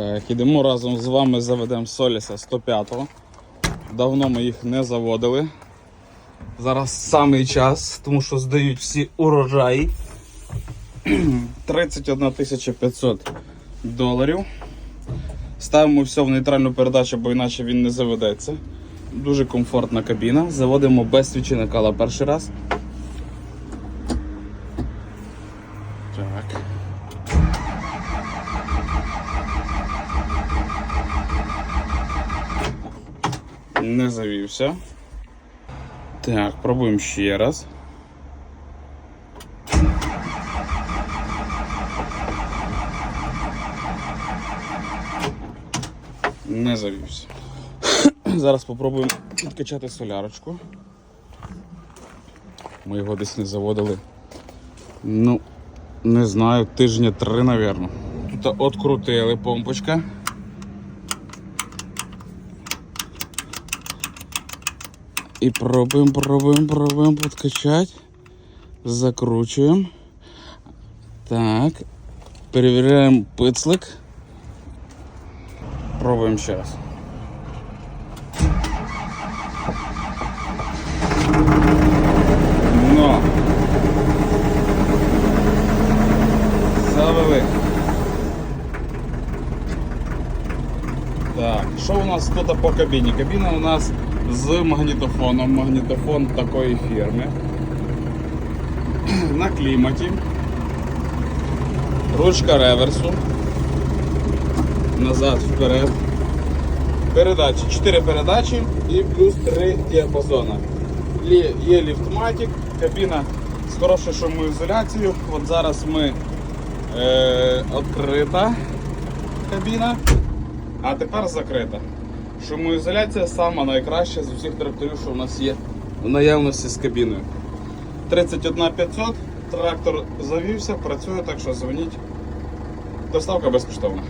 Так, ідемо разом з вами заведемо Соліса 105-го. Давно ми їх не заводили. Зараз самий час, тому що здають всі урожаї. 31 500 доларів. Ставимо все в нейтральну передачу, бо іначе він не заведеться. Дуже комфортна кабіна. Заводимо без свічі накала перший раз. Так. Не завівся. Так, пробуємо ще раз. Не завівся. Зараз спробуємо підкачати солярочку. Ми його десь не заводили. Ну, не знаю, тижня три, напевно. Тут открутили помпочка. І пробуємо, пробуємо, пробуємо підкачати. Закручуємо. Так. Перевіряємо пицлик. Пробуємо ще раз. Що у нас тут по кабіні? Кабіна у нас з магнітофоном. Магнітофон такої фірми. На кліматі. Ручка реверсу. Назад, вперед. Передачі. 4 передачі і плюс 3 діапазона. Є ліфтматик, кабіна з хорошою шумоізоляцією. От зараз ми е, відкрита кабіна, а тепер закрита. Шумоізоляція сама найкраща з усіх тракторів, що у нас є в наявності з кабіною. 31 500, трактор завівся, працює, так що дзвоніть. Доставка безкоштовна.